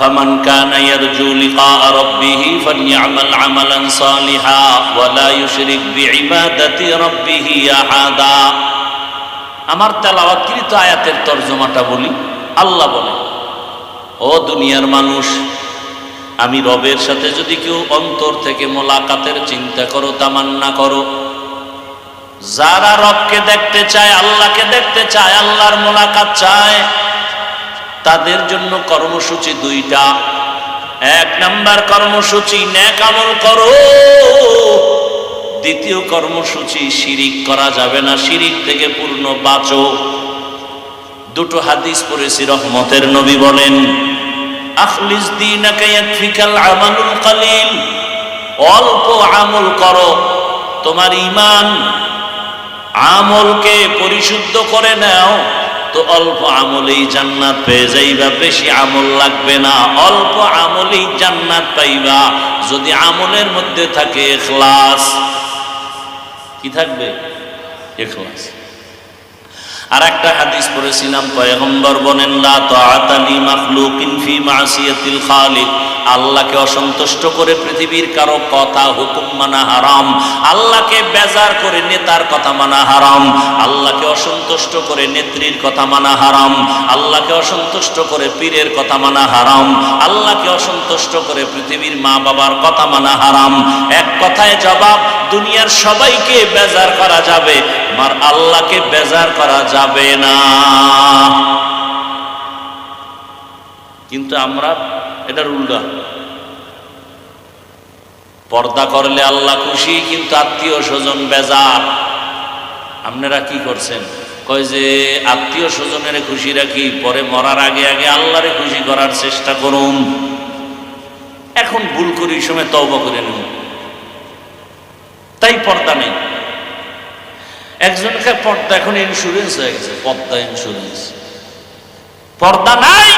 فمن كان يرجو لقاء ربه فليعمل عملا صالحا ولا يشرك بعبادة ربه أحدا আমার তেলাওয়াতকৃত আয়াতের তর্জমাটা বলি আল্লাহ বলে ও দুনিয়ার মানুষ আমি রবের সাথে যদি কেউ অন্তর থেকে মোলাকাতের চিন্তা করো তামান্না করো যারা রবকে দেখতে চায় আল্লাহকে দেখতে চায় আল্লাহর মোলাকাত চায় তাদের জন্য কর্মসূচি দুইটা। এক নাম্বার কর্মসূচি, ন্যাক আমল করো। দ্বিতীয় কর্মসূচি, শিরিক করা যাবে না, শিরিক থেকে পূর্ণ বাঁচো। দুটো হাদিস পড়েছি, রহমতের নবী বলেন, আখলিস দীনাকা ইয়াকফিকাল আমালুল কালিল। অল্প আমল করো। তোমার ইমান আমলকে পরিশুদ্ধ করে নাও। তো অল্প আমলেই জান্নাত পেয়ে যাইবা, বেশি আমল লাগবে না। অল্প আমলেই জান্নাত পাইবা। যদি আমলের মধ্যে থাকে এখলাস, কি থাকবে? এখলাস। আর একটা হাদিস পড়েছিলাম, পয়গম্বর বলেন, লা তাআতালি মাখলুকিন ফি মাসিয়াতিল খালিক। আল্লাহকে অসন্তুষ্ট করে পৃথিবীর কারও কথা হুকুম মানা হারাম, আল্লাহকে বেজার করে নেতার কথা মানা হারাম, আল্লাহকে অসন্তুষ্ট করে নেত্রীর কথা মানা হারাম, আল্লাহকে অসন্তুষ্ট করে পীরের কথা মানা হারাম, আল্লাহকে অসন্তুষ্ট করে পৃথিবীর মা বাবার কথা মানা হারাম। এক কথায় জবাব, দুনিয়ার সবাইকে বেজার করা যাবে। মার আল্লাহকে বেজার করা যাবে না। কিন্তু আমরা এটার উল্টা। পর্দা করলে আল্লাহ খুশি, কিন্তু আত্মীয় স্বজন বেজার। আপনারা কি করছেন? কয় যে, আত্মীয় স্বজনের খুশি রাখি, পরে মরার আগে আগে আল্লাহরে খুশি করার চেষ্টা করুন। এখন ভুল করি সময় তওবা করে নেব। তাই পর্দা নেই। একজনকে পর্দা এখন ইন্স্যুরেন্স হয়ে গেছে পর্দা ইন্স্যুরেন্স পর্দা নাই!